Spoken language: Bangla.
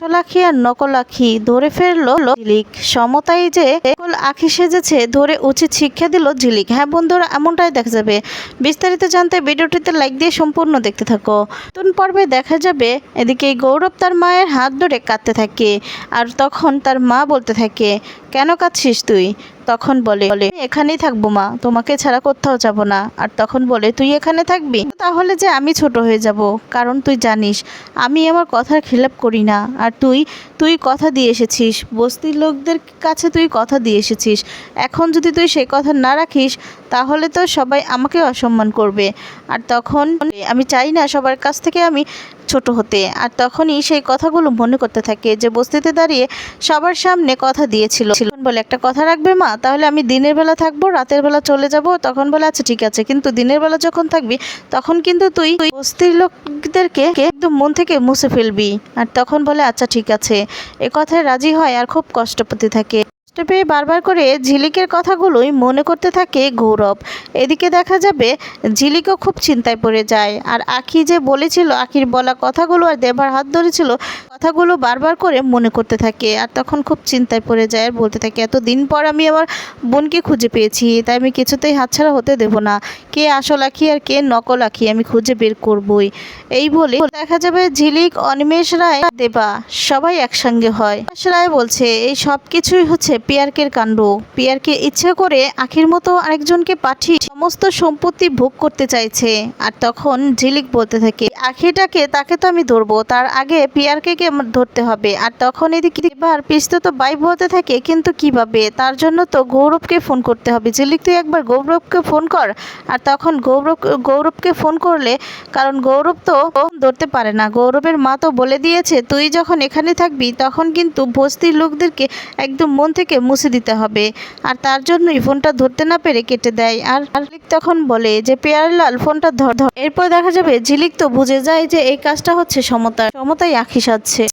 আসলাখি আর নকল আখি ধরে ফেলল ঝিলিক। সমতাই যে নকল আখি সেজেছে, ধরে উচিত শিক্ষা দিল ঝিলিক। হ্যাঁ বন্ধুরা, এমনটাই দেখা যাবে। বিস্তারিত জানতে ভিডিওটিতে লাইক দিয়ে সম্পূর্ণ দেখতে থাকো। নতুন পর্বে দেখা যাবে, এদিকে গৌরব তার মায়ের হাত ধরে কাঁদতে থাকে আর তখন তার মা বলতে থাকে, কেন কাঁদছিস তুই? তখন বলে বলে "আমি এখানেই থাকব মা, তোমাকে ছাড়া কোথাও যাব না। আর তখন বলে, তুই এখানে থাকবি? তাহলে যে আমি ছোট হয়ে যাব, কারণ তুই জানিস, আমি আমার কথার খেলাপ করি না। আর তুই তুই কথা দিয়ে এসেছিস, বস্তির লোকদের কাছে তুই কথা দিয়ে এসেছিস। এখন যদি তুই সেই কথা না রাখিস তাহলে তো সবাই আমাকে অসম্মান করবে। আর তখন আমি চাই না সবার কাছ থেকে আমি ছোট হতে। আর তখনই সেই কথাগুলো মনে করতে থাকে যে বস্তিতে দাঁড়িয়ে সবার সামনে কথা দিয়েছিল। বলে, একটা কথা রাখবে মা? তাহলে আমি দিনের বেলা থাকব, রাতের বেলা চলে যাব? তখন বলে আচ্ছা ঠিক আছে। কিন্তু দিনের বেলা যখন থাকবি, তখন কিন্তু তুই তুই বস্তির লোকদেরকে একদম মন থেকে মুছে ফেলবি। আর তখন বলে আচ্ছা ঠিক আছে। এ কথায় রাজি হয় আর খুব কষ্ট পেতে থাকে। কষ্ট পেয়ে বারবার করে ঝিলিকের কথাগুলোই মনে করতে থাকে গৌরব। এদিকে দেখা যাবে ঝিলিকও খুব চিন্তায় পড়ে যায়। আর আখি যে বলেছিল, আখির বলা কথাগুলো আর দেবার হাত ধরেছিল কথাগুলো বারবার করে মনে করতে থাকে আর তখন খুব চিন্তায় পড়ে যায় আর বলতে থাকে এত দিন পর আমি আমার বোনকে খুঁজে পেয়েছি, তাই আমি কিছুতেই হাতছাড়া হতে দেব না। কে আসল আখি আর কে নকল আখি আমি খুঁজে বের করবই। এই বলে দেখা যাবে ঝিলিক, অনিমেষ রায়, দেবা সবাই একসঙ্গে হয়। রায় বলছে, এই সব কিছুই হচ্ছে পিয়ারকের কাণ্ড। পিয়ারকে ইচ্ছে করে আখির মতো আরেকজনকে পাঠিয়ে সমস্ত সম্পত্তি ভোগ করতে চাইছে। আর তখন ঝিলিক বলতে থাকে, আখিটাকে, তাকে তো আমি ধরবো। তার আগে পিয়ারকে কে ধরতে হবে। আর তখন এদিকে এবার পিস্তো তো বাইব হতে থাকে, কিন্তু কীভাবে? তার জন্য তো গৌরবকে ফোন করতে হবে। ঝিলিক, তুই একবার গৌরবকে ফোন কর। আর তখন গৌরব, গৌরবকে ফোন করলে, কারণ গৌরব তো ধরতে পারে না। গৌরবের মা তো বলে দিয়েছে, তুই যখন এখানে থাকবি, তখন কিন্তু বস্তির লোকদেরকে একদম মন থেকে মুছে দিতে হবে। আর তার জন্যই ফোনটা ধরতে না পেরে কেটে দেয়। আর ঝিলিক তখন বলে যে, পেয়ারলাল, ফোনটা ধর ধর। এরপর দেখা যাবে, ঝিলিক তো বুঝে যায় যে, এই কাজটা হচ্ছে সমতা সমতাই আখি সাজছে।